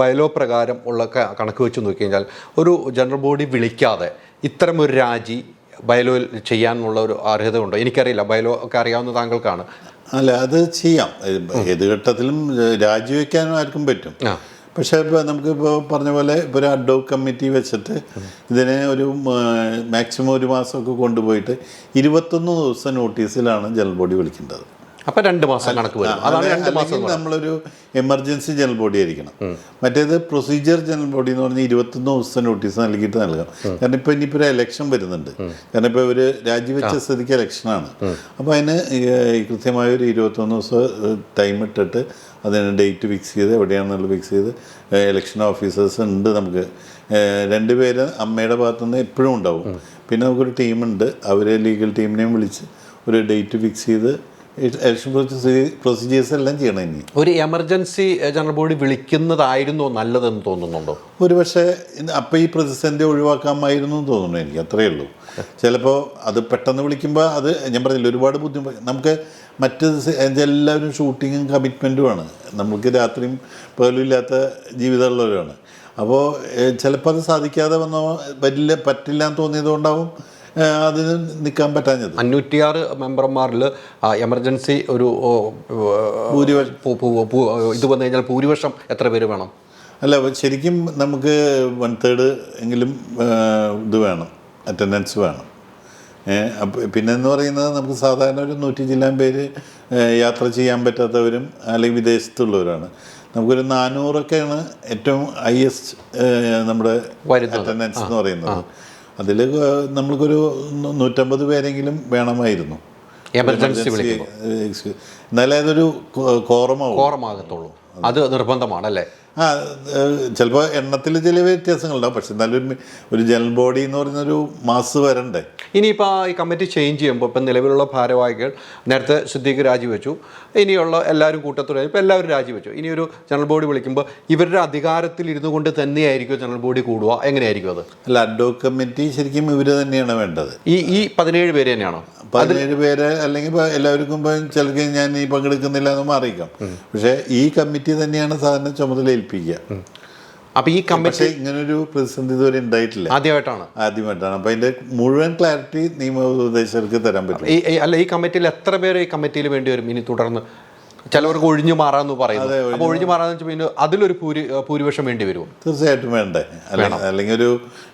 Bylaw പ്രകാരം ഉള്ള കണക്ക് വെച്ച് നോക്കി കഴിഞ്ഞാൽ ഒരു ജനറൽ ബോഡി വിളിക്കാതെ ഇത്തരം ഒരു രാജി ബയലോയിൽ ചെയ്യാനുള്ള ഒരു അർഹത ഉണ്ടോ എനിക്കറിയില്ല ബയലോ ഒക്കെ അറിയാവുന്ന താങ്കൾക്കാണ്. അല്ല അത് ചെയ്യാം. ഏത് ഘട്ടത്തിലും രാജിവെക്കാനും ആർക്കും പറ്റും. പക്ഷേ ഇപ്പോൾ നമുക്കിപ്പോൾ പറഞ്ഞ പോലെ ഇപ്പോൾ ഒരു അഡ്വോക്ക് കമ്മിറ്റി വെച്ചിട്ട് ഇതിനെ ഒരു മാക്സിമം ഒരു മാസമൊക്കെ കൊണ്ടുപോയിട്ട് ഇരുപത്തൊന്ന് ദിവസം നോട്ടീസിലാണ് ജനറൽ ബോഡി വിളിക്കേണ്ടത്. അപ്പം രണ്ട് മാസം കണക്ക് വരും. അതാണ് രണ്ട് മാസം നമ്മളൊരു എമർജൻസി ജനറൽ ബോഡി ആയിരിക്കണം. മറ്റേത് പ്രൊസീജിയർ ജനറൽ ബോഡി എന്ന് പറഞ്ഞാൽ ഇരുപത്തൊന്ന് ദിവസം നോട്ടീസ് നൽകിയിട്ട് നൽകണം. കാരണം ഇപ്പോൾ ഇനിയിപ്പോൾ ഒരു എലക്ഷൻ വരുന്നുണ്ട്. കാരണം ഇപ്പോൾ ഒരു രാജിവെച്ച സ്ഥിതിക്ക് ഇലക്ഷനാണ് അപ്പോൾ അതിന് കൃത്യമായ ഒരു ഇരുപത്തൊന്ന് ദിവസം ടൈം ഇട്ടിട്ട് അതിന് ഡേറ്റ് ഫിക്സ് ചെയ്ത് എവിടെയാണെന്നുള്ളത് ഫിക്സ് ചെയ്ത് ഇലക്ഷൻ ഓഫീസേഴ്സ് ഉണ്ട് നമുക്ക്. രണ്ടുപേര് രണ്ട് പേര് അമ്മയുടെ ഭാഗത്തുനിന്ന് എപ്പോഴും ഉണ്ടാവും. പിന്നെ നമുക്കൊരു ടീമുണ്ട് അവരെ ലീഗൽ ടീമിനെയും വിളിച്ച് ഒരു ഡേറ്റ് ഫിക്സ് ചെയ്ത് ഇലക്ഷൻ പ്രൊസീജിയേഴ്സ് എല്ലാം ചെയ്യണം ഇനി. ഒരു എമർജൻസി ജനറൽ ബോഡി വിളിക്കുന്നതായിരുന്നു നല്ലതെന്ന് തോന്നുന്നുണ്ടോ? ഒരു പക്ഷേ അപ്പം ഈ പ്രതിസന്ധി ഒഴിവാക്കാമായിരുന്നു എന്ന് തോന്നുന്നു എനിക്ക് അത്രയേ ഉള്ളൂ. ചിലപ്പോൾ അത് പെട്ടെന്ന് വിളിക്കുമ്പോൾ അത് ഞാൻ പറഞ്ഞില്ല ഒരുപാട് ബുദ്ധിമുട്ട് നമുക്ക് മറ്റ് എല്ലാവരും ഷൂട്ടിങ്ങും കമ്മിറ്റ്മെന്റുമാണ് നമുക്ക് രാത്രിയും പകലും ഇല്ലാത്ത ജീവിതമുള്ളവരാണ്. അപ്പോൾ ചിലപ്പോൾ അത് സാധിക്കാതെ വന്നോ വരില്ല പറ്റില്ല എന്ന് തോന്നിയതുകൊണ്ടാവും അതിന് നിൽക്കാൻ പറ്റാഞ്ഞത്. അഞ്ഞൂറ്റിയാറ് മെമ്പർമാരിൽ എമർജൻസി ഒരു ഇത് വന്നു കഴിഞ്ഞാൽ ഭൂരിപക്ഷം എത്ര പേര് വേണം? അല്ല ശരിക്കും നമുക്ക് വൺ തേർഡ് എങ്കിലും ഇത് വേണം അറ്റൻഡൻസ് വേണം. പിന്നെ എന്ന് പറയുന്നത് നമുക്ക് സാധാരണ ഒരു നൂറ്റി ചില്ലാൻ പേര് യാത്ര ചെയ്യാൻ പറ്റാത്തവരും അല്ലെങ്കിൽ വിദേശത്തുള്ളവരാണ്. നമുക്കൊരു നാനൂറൊക്കെയാണ് ഏറ്റവും ഹയസ്റ്റ് നമ്മുടെ. അറ്റൻഡൻസ് എന്ന് പറയുന്നത്. അതിൽ നമ്മൾക്കൊരു നൂറ്റമ്പത് പേരെങ്കിലും വേണമായിരുന്നു. എമർജൻസി എന്നാലേ അതൊരു കോറമാകും കോറമാകത്തുള്ളൂ. അത് നിർബന്ധമാണ് അല്ലേ? ആ ചിലപ്പോൾ എണ്ണത്തിൽ ചില വ്യത്യാസങ്ങളുണ്ടാവും. പക്ഷെ എന്നാലും ഒരു ജനറൽ ബോഡി എന്ന് പറയുന്നൊരു മാസ് വരണ്ടേ? ഇനിയിപ്പോൾ ഈ കമ്മിറ്റി ചേഞ്ച് ചെയ്യുമ്പോൾ ഇപ്പം നിലവിലുള്ള ഭാരവാഹികൾ നേരത്തെ സിദ്ദീഖ് രാജിവെച്ചു. ഇനിയുള്ള എല്ലാവരും കൂട്ടത്തോടെ ഇപ്പോൾ എല്ലാവരും രാജിവെച്ചു. ഇനി ഒരു ജനറൽ ബോഡി വിളിക്കുമ്പോൾ ഇവരുടെ അധികാരത്തിൽ ഇരുന്നു കൊണ്ട് തന്നെയായിരിക്കും ജനറൽ ബോഡി കൂടുക എങ്ങനെയായിരിക്കും അത്? അല്ല അഡ്വോക്ക് കമ്മിറ്റി ശരിക്കും ഇവർ തന്നെയാണ് വേണ്ടത്. ഈ ഈ പതിനേഴ് പേര് തന്നെയാണോ? പതിനേഴ് പേര് അല്ലെങ്കിൽ എല്ലാവർക്കും ഇപ്പം ചിലർക്ക് ഞാൻ ഈ പങ്കെടുക്കുന്നില്ല എന്ന് മാറിയിക്കാം പക്ഷേ ഈ കമ്മിറ്റി തന്നെയാണ് സാധാരണ ചുമതല ഏൽപ്പിക്കുക അപ്പോൾ ഈ കമ്മിറ്റി ഇങ്ങനൊരു പ്രതിസന്ധി ഇതുവരെ ഉണ്ടായിട്ടില്ല. ആദ്യമായിട്ടാണ്. ആദ്യമായിട്ടാണ്. അപ്പൊ അതിന്റെ മുഴുവൻ ക്ലാരിറ്റി നിയമോപദേശകർക്ക് തരാൻ പറ്റും. ഈ അല്ല ഈ കമ്മിറ്റിയിൽ എത്ര പേര് ഈ കമ്മിറ്റിയിൽ വേണ്ടി വരും? ഇനി തുടർന്ന് ചിലവർക്ക് ഒഴിഞ്ഞു മാറാന്ന് പറയുന്നു. അപ്പോൾ ഒഴിഞ്ഞു മാറാന്ന് വെച്ചാൽ പിന്നെ അതിലൊരു ഭൂരി ഭൂരിപക്ഷം വേണ്ടി വരുമോ? തീർച്ചയായിട്ടും വേണ്ടേ. അല്ലെങ്കിൽ അല്ലെങ്കിൽ ഒരു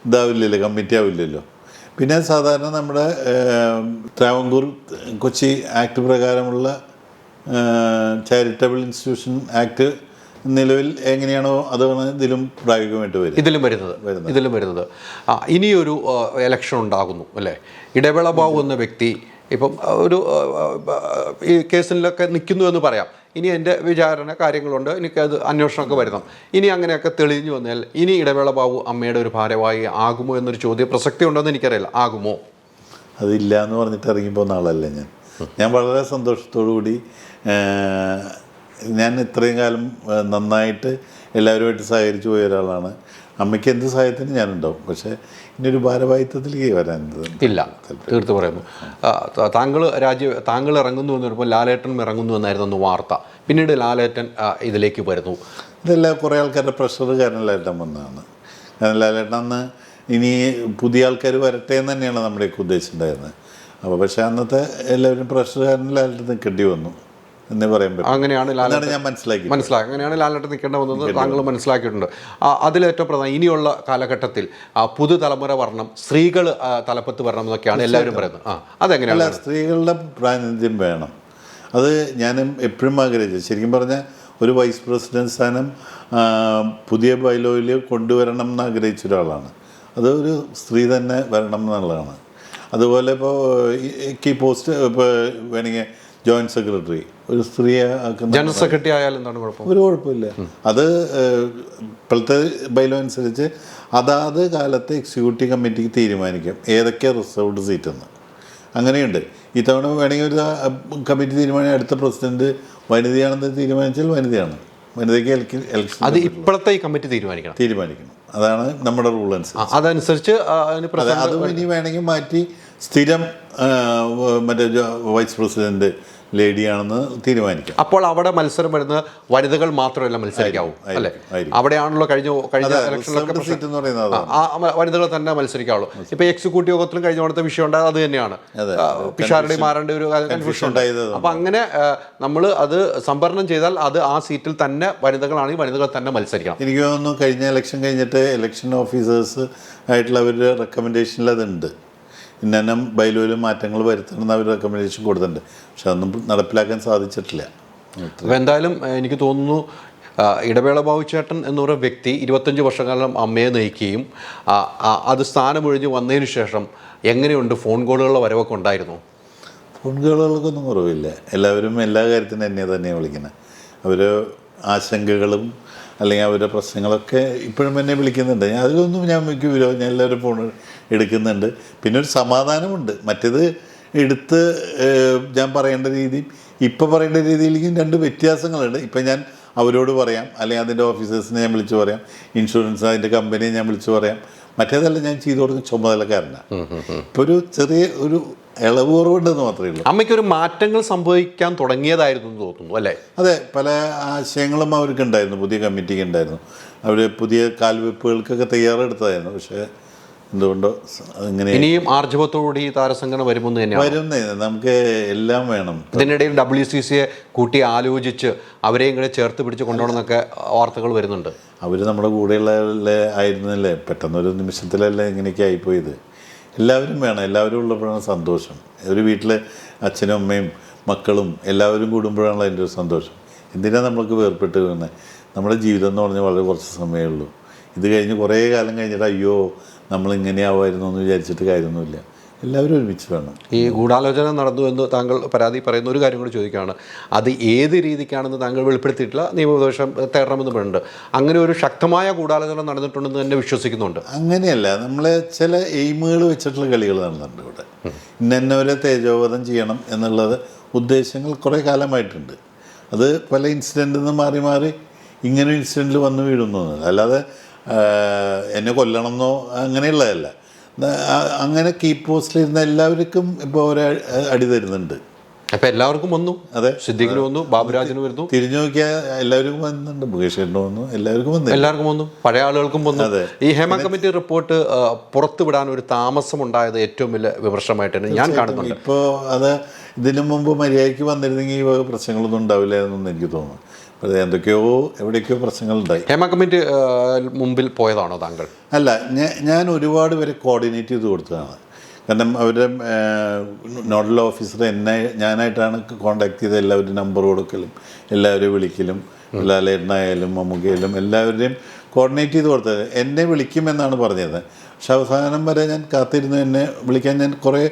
ഇതാവില്ലല്ലോ കമ്മിറ്റി ആവില്ലല്ലോ. പിന്നെ സാധാരണ നമ്മുടെ ട്രാവൻകൂർ കൊച്ചി ആക്ട് പ്രകാരമുള്ള ചാരിറ്റബിൾ ഇൻസ്റ്റിറ്റ്യൂഷൻ ആക്ട് നിലവിൽ എങ്ങനെയാണോ അതാണ് ഇതിലും പ്രായോഗികമായിട്ട് വരും. ഇതിലും വരുന്നത്. ഇതിലും വരുന്നത്. ആ ഇനിയൊരു എലക്ഷൻ ഉണ്ടാകുന്നു അല്ലേ? ഇടവേള ബാബു എന്ന വ്യക്തി ഇപ്പം ഒരു ഈ കേസിലൊക്കെ നിൽക്കുന്നു എന്ന് പറയാം. ഇനി എന്റെ വിചാരണ കാര്യങ്ങളുണ്ട്. എനിക്ക് അത് അന്വേഷണമൊക്കെ വരുന്നു. ഇനി അങ്ങനെയൊക്കെ തെളിഞ്ഞു വന്നാൽ ഇനി ഇടവേള ബാബു അമ്മയുടെ ഒരു ഭാരവാഹി ആകുമോ എന്നൊരു ചോദ്യ പ്രസക്തി ഉണ്ടോ എന്ന് എനിക്കറിയില്ല. ആകുമോ? അതില്ല എന്ന് പറഞ്ഞിട്ട് ഇറങ്ങി പോകുന്ന ആളല്ല ഞാൻ. ഞാൻ വളരെ സന്തോഷത്തോടു കൂടി ഞാൻ ഇത്രയും കാലം നന്നായിട്ട് എല്ലാവരുമായിട്ട് സഹകരിച്ചു പോയ ഒരാളാണ്. അമ്മയ്ക്ക് എന്ത് സഹായത്തിന് ഞാനുണ്ടാവും. പക്ഷേ ഇനി ഒരു ഭാരവാഹിത്വത്തിലേക്ക് വരാൻ ഇല്ല. തീർത്ത് പറയുന്നു. താങ്കൾ രാജ്യ താങ്കൾ ഇറങ്ങുന്നു എന്ന് പറയുമ്പോൾ ലാലേട്ടൻ ഇറങ്ങുന്നു എന്നായിരുന്നു അന്ന് വാർത്ത. പിന്നീട് ലാലേട്ടൻ ഇതിലേക്ക് വരുന്നു. ഇതെല്ലാം കുറേ ആൾക്കാരുടെ പ്രഷർ കാരണം ലാലേട്ടൻ വന്നതാണ്. കാരണം ലാലേട്ടൻ അന്ന് ഇനി പുതിയ ആൾക്കാർ വരട്ടെ എന്ന് തന്നെയാണ് നമ്മുടെയൊക്കെ ഉദ്ദേശിച്ചിട്ടുണ്ടായിരുന്നത് അപ്പോൾ പക്ഷേ അന്നത്തെ എല്ലാവരും പ്രഷർ കാരണം ലാലേട്ടൻ നിൽക്കേണ്ടി വന്നു. എന്നേ പറയാൻ പറ്റും. അങ്ങനെയാണ് ലാലേട്ടൻ ഞാൻ മനസ്സിലാക്കി മനസ്സിലാക്കി അങ്ങനെയാണ് ലാലേട്ടൻ നിൽക്കേണ്ട വന്നത് താങ്കൾ മനസ്സിലാക്കിയിട്ടുണ്ട്. അതിലേറ്റവും പ്രധാനം ഇനിയുള്ള കാലഘട്ടത്തിൽ പുതുതലമുറ വരണം സ്ത്രീകൾ തലപ്പത്ത് വരണം എന്നൊക്കെയാണ് എല്ലാവരും പറയുന്നത്. ആ അതെങ്ങനെയാണ്? സ്ത്രീകളുടെ പ്രാതിനിധ്യം വേണം. അത് ഞാനും എപ്പോഴും ആഗ്രഹിച്ചു ശരിക്കും പറഞ്ഞാൽ ഒരു വൈസ് പ്രസിഡന്റ് സ്ഥാനം പുതിയ ബൈലോയിൽ കൊണ്ടുവരണം എന്ന് ആഗ്രഹിച്ച ഒരാളാണ്. അത് ഒരു സ്ത്രീ തന്നെ വരണം എന്നുള്ളതാണ്. അതുപോലെ ഇപ്പോൾ കീ പോസ്റ്റ് ഇപ്പോൾ വേണമെങ്കിൽ ജോയിന്റ് സെക്രട്ടറി ഒരു സ്ത്രീയെ ജനറൽ സെക്രട്ടറി ആയാലും എന്താണ് കുഴപ്പം? ഒരു കുഴപ്പമില്ല. അത് ഇപ്പോഴത്തെ ബൈലോ അനുസരിച്ച് അതാത് കാലത്തെ എക്സിക്യൂട്ടീവ് കമ്മിറ്റിക്ക് തീരുമാനിക്കും ഏതൊക്കെ റിസർവ്ഡ് സീറ്റ് എന്ന്. അങ്ങനെയുണ്ട്. ഇത്തവണ വേണമെങ്കിൽ ഒരു കമ്മിറ്റി തീരുമാനം അടുത്ത പ്രസിഡന്റ് വനിതയാണെന്ന് തീരുമാനിച്ചാൽ വനിതയാണ്. വനിതയ്ക്ക് അത് ഇപ്പോഴത്തെ ഈ കമ്മിറ്റി തീരുമാനിക്കണം. തീരുമാനിക്കണം. അതാണ് നമ്മുടെ റൂൾ അനുസരിച്ച്. അതനുസരിച്ച് അതും ഇനി വേണമെങ്കിൽ മാറ്റി സ്ഥിരം മറ്റേ വൈസ് പ്രസിഡന്റ് ലേഡിയാണെന്ന് തീരുമാനിക്കാം. അപ്പോൾ അവിടെ മത്സരം വരുന്ന വനിതകൾ മാത്രമല്ല മത്സരിക്കാവൂ അല്ലേ. അവിടെയാണല്ലോ കഴിഞ്ഞ കഴിഞ്ഞ ഇലക്ഷനിലൊക്കെ വനിതകൾ തന്നെ മത്സരിക്കാവുള്ളൂ. ഇപ്പൊ എക്സിക്യൂട്ടീവ് യോഗത്തിലും കഴിഞ്ഞ തവണത്തെ വിഷയം ഉണ്ടായത് അത് തന്നെയാണ് പിഷാരുടെ മാറേണ്ട ഒരു കൺഫ്യൂഷൻ ഉണ്ടായത് അപ്പൊ അങ്ങനെ നമ്മൾ അത് സംഭരണം ചെയ്താൽ അത് ആ സീറ്റിൽ തന്നെ വനിതകളാണെങ്കിൽ വനിതകൾ തന്നെ മത്സരിക്കണം. എനിക്ക് തോന്നുന്നു കഴിഞ്ഞ ഇലക്ഷൻ കഴിഞ്ഞിട്ട് ഇലക്ഷൻ ഓഫീസേഴ്സ് ആയിട്ടുള്ള അവരുടെ റെക്കമെൻഡേഷനിൽ അതുണ്ട്. ഇന്ന ബൈലോയിലും മാറ്റങ്ങൾ വരുത്തണമെന്ന് അവർ റെക്കമെൻഡേഷൻ കൊടുത്തിട്ടുണ്ട്. പക്ഷെ അതൊന്നും നടപ്പിലാക്കാൻ സാധിച്ചിട്ടില്ല. അപ്പോൾ എന്തായാലും എനിക്ക് തോന്നുന്നു ഇടവേള ബാബുചേട്ടൻ എന്ന് പറയുന്ന വ്യക്തി ഇരുപത്തഞ്ച് വർഷക്കാലം അമ്മയെ നയിക്കുകയും അത് സ്ഥാനമൊഴിഞ്ഞ് വന്നതിന് ശേഷം എങ്ങനെയുണ്ട് ഫോൺ കോളുകളുടെ വരവൊക്കെ ഉണ്ടായിരുന്നു? ഫോൺ കോളുകൾക്കൊന്നും കുറവില്ല. എല്ലാവരും എല്ലാ കാര്യത്തിനും എന്നെ തന്നെയാണ് വിളിക്കുന്നത്. അവർ ആശങ്കകളും അല്ലെങ്കിൽ അവരുടെ പ്രശ്നങ്ങളൊക്കെ ഇപ്പോഴും എന്നെ വിളിക്കുന്നുണ്ട്. ഞാൻ അതിലൊന്നും ഞാൻ മിക്ക വിരോ ഞാൻ എല്ലാവരും ഫോൺ എടുക്കുന്നുണ്ട്. പിന്നെ ഒരു സമാധാനമുണ്ട്. മറ്റേത് എടുത്ത് ഞാൻ പറയേണ്ട രീതി ഇപ്പോൾ പറയേണ്ട രീതിയിലേക്കും രണ്ട് വ്യത്യാസങ്ങളുണ്ട്. ഇപ്പം ഞാൻ അവരോട് പറയാം. അല്ലെങ്കിൽ അതിന്റെ ഓഫീസേഴ്സിനെ ഞാൻ വിളിച്ച് പറയാം. ഇൻഷുറൻസ് അതിന്റെ കമ്പനിയെ ഞാൻ വിളിച്ച് പറയാം. മറ്റേതല്ല ഞാൻ ചെയ്തു കൊടുക്കുന്ന ചുമതലക്കാരനാണ് ഇപ്പോൾ ഒരു ചെറിയ ഒരു ഇളവ് കുറവുണ്ടെന്ന് മാത്രമേ ഉള്ളൂ. അമ്മയ്ക്ക് ഒരു മാറ്റങ്ങൾ സംഭവിക്കാൻ തുടങ്ങിയതായിരുന്നു എന്ന് തോന്നുന്നു അല്ലേ? അതെ പല ആശയങ്ങളും അവർക്ക് ഉണ്ടായിരുന്നു പുതിയ കമ്മിറ്റിക്ക് ഉണ്ടായിരുന്നു. അവർ പുതിയ കാൽവെപ്പുകൾക്കൊക്കെ തയ്യാറെടുത്തതായിരുന്നു. പക്ഷേ എന്തുകൊണ്ടോ അങ്ങനെ ഇനിയും ആർജവത്തോടുകൂടി ഈ താരസംഘടന വരുമെന്ന് തന്നെയാണ്. വരുന്നേ നമുക്ക് എല്ലാം വേണം. ഇതിനിടയിൽ ഡബ്ല്യു സി സിയെ കൂട്ടി ആലോചിച്ച് അവരെയും കൂടെ ചേർത്ത് പിടിച്ച് കൊണ്ടുപോകണമെന്നൊക്കെ വാർത്തകൾ വരുന്നുണ്ട്. അവർ നമ്മുടെ കൂടെയുള്ള ആയിരുന്നല്ലേ? പെട്ടെന്നൊരു നിമിഷത്തിലല്ലേ ഇങ്ങനെയൊക്കെ ആയിപ്പോയത്. എല്ലാവരും വേണം എല്ലാവരും ഉള്ളപ്പോഴാണ് സന്തോഷം. ഒരു വീട്ടിൽ അച്ഛനും അമ്മയും മക്കളും എല്ലാവരും കൂടുമ്പോഴാണ് അതിന്റെ ഒരു സന്തോഷം. എന്തിനാണ് നമ്മൾക്ക് വേർപെട്ട് വീണത് നമ്മുടെ ജീവിതം എന്ന് പറഞ്ഞാൽ വളരെ കുറച്ച് സമയമേ ഉള്ളൂ ഇത് കഴിഞ്ഞ് കുറേ കാലം കഴിഞ്ഞിട്ട് അയ്യോ നമ്മൾ ഇങ്ങനെയാവുമായിരുന്നു എന്ന് വിചാരിച്ചിട്ട് കാര്യമൊന്നുമില്ല. എല്ലാവരും ഒരുമിച്ച് വേണം. ഈ ഗൂഢാലോചന നടന്നു എന്ന് താങ്കൾ പരാതി പറയുന്ന ഒരു കാര്യം കൂടി ചോദിക്കുകയാണ്. അത് ഏത് രീതിക്കാണെന്ന് താങ്കൾ വെളിപ്പെടുത്തിയിട്ടില്ല നിയമോപദേശം തേടണമെന്ന് പറയുന്നുണ്ട് അങ്ങനെ ഒരു ശക്തമായ ഗൂഢാലോചന നടന്നിട്ടുണ്ടെന്ന് തന്നെ വിശ്വസിക്കുന്നുണ്ട്. അങ്ങനെയല്ല നമ്മൾ ചില എയിമുകൾ വെച്ചിട്ടുള്ള കളികൾ നടന്നിട്ടുണ്ട് ഇവിടെ. ഇന്നവരെ തേജോവധം ചെയ്യണം എന്നുള്ളത് ഉദ്ദേശങ്ങൾ കുറേ കാലമായിട്ടുണ്ട്. അത് പല ഇൻസിഡന്റിൽ നിന്ന് മാറി മാറി ഇങ്ങനെ ഇൻസിഡന്റിൽ വന്ന് വീഴുന്നു. അല്ലാതെ എന്നെ കൊല്ലണം എന്നോ അങ്ങനെയുള്ളതല്ല അങ്ങനെ കീപ്പ് പോസ്റ്റിലിരുന്ന എല്ലാവർക്കും ഇപ്പോൾ ഒരു അടി തരുന്നുണ്ട്. അപ്പൊ എല്ലാവർക്കും വന്നു. അതെ. സിദ്ദിഖിന് വന്നു ബാബുരാജിന് വരുന്നു. തിരിഞ്ഞു നോക്കിയാൽ എല്ലാവർക്കും വന്നിട്ടുണ്ട്. മുകേഷ് ചേട്ടന് വന്നു. എല്ലാവർക്കും വന്നു എല്ലാവർക്കും വന്നു. പഴയ ആളുകൾക്കും വന്നു. അതെ. ഈ ഹേമ കമ്മിറ്റി റിപ്പോർട്ട് പുറത്തു വിടാൻ ഒരു താമസം ഉണ്ടായത് ഏറ്റവും വലിയ വിമർശമായിട്ടാണ് ഞാൻ കാണുന്നുണ്ട്. ഇപ്പോൾ അത് ഇതിനു മുമ്പ് മര്യാദയ്ക്ക് വന്നിരുന്നെങ്കിൽ ഈ പ്രശ്നങ്ങളൊന്നും ഉണ്ടാവില്ലായിരുന്നെന്ന് എനിക്ക് തോന്നുന്നു. അത് എന്തൊക്കെയോ എവിടെയൊക്കെയോ പ്രശ്നങ്ങളുണ്ടായി. ഹേമ കമ്മിറ്റി മുമ്പിൽ പോയതാണോ താങ്കൾ? അല്ല ഞാൻ ഒരുപാട് പേരെ കോർഡിനേറ്റ് ചെയ്ത് കൊടുത്തതാണ്. കാരണം അവരുടെ നോഡൽ ഓഫീസർ എന്നെ ഞാനായിട്ടാണ് കോണ്ടാക്ട് ചെയ്ത് എല്ലാവരും നമ്പർ കൊടുക്കലും എല്ലാവരെയും വിളിക്കലും ലാലേട്ടനായാലും മമ്മൂക്കയിലും എല്ലാവരുടെയും കോർഡിനേറ്റ് ചെയ്ത് കൊടുത്തത്. എന്നെ വിളിക്കുമെന്നാണ് പറഞ്ഞത്. പക്ഷെ അവസാനം വരെ ഞാൻ കാത്തിരുന്നു എന്നെ വിളിക്കാൻ ഞാൻ കുറേ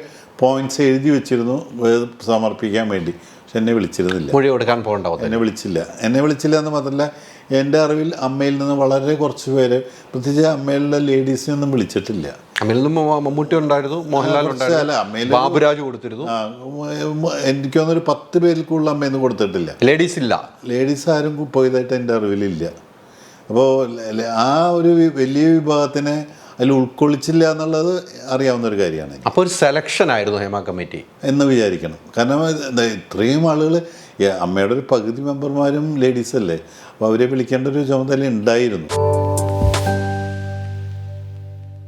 പോയിന്റ്സ് എഴുതി വെച്ചിരുന്നു സമർപ്പിക്കാൻ വേണ്ടി. പക്ഷെ എന്നെ വിളിച്ചിരുന്നില്ല. മൊഴി കൊടുക്കാൻ പോകണ്ട എന്നെ വിളിച്ചില്ല. എന്നെ വിളിച്ചില്ല എന്ന് മാത്രമല്ല എന്റെ അറിവിൽ അമ്മയിൽ നിന്ന് വളരെ കുറച്ച് പേര് പ്രത്യേകിച്ച് അമ്മയിലുള്ള ലേഡീസിനെ ഒന്നും വിളിച്ചിട്ടില്ല. നിന്ന് മമ്മൂട്ടി ഉണ്ടായിരുന്നു മോഹൻലാൽ ഉണ്ടായിരുന്നു ബാബുരാജ് കൊടുത്തിരുന്നു. എനിക്ക് തോന്നുന്നു ഒരു പത്ത് പേരിൽ കൂടുതൽ അമ്മയൊന്നും കൊടുത്തിട്ടില്ല. ലേഡീസ് ഇല്ല. ലേഡീസ് ആരും പോയതായിട്ട് എന്റെ അറിവിലില്ല. അപ്പോൾ ആ ഒരു വലിയ വിഭാഗത്തിനെ അതിൽ ഉൾക്കൊള്ളിച്ചില്ല എന്നുള്ളത് അറിയാവുന്ന ഒരു കാര്യമാണ്. അപ്പോൾ ഒരു സെലക്ഷൻ ആയിരുന്നു ഹേമ കമ്മിറ്റി. എന്ന് വിചാരിക്കണം. കാരണം ഇത് ഇത്രയും ആളുകൾ അമ്മയുടെ ഒരു പകുതി മെമ്പർമാരും ലേഡീസ് അല്ലേ? അപ്പോൾ അവരെ വിളിക്കേണ്ട ഒരു ചുമതല ഉണ്ടായിരുന്നു.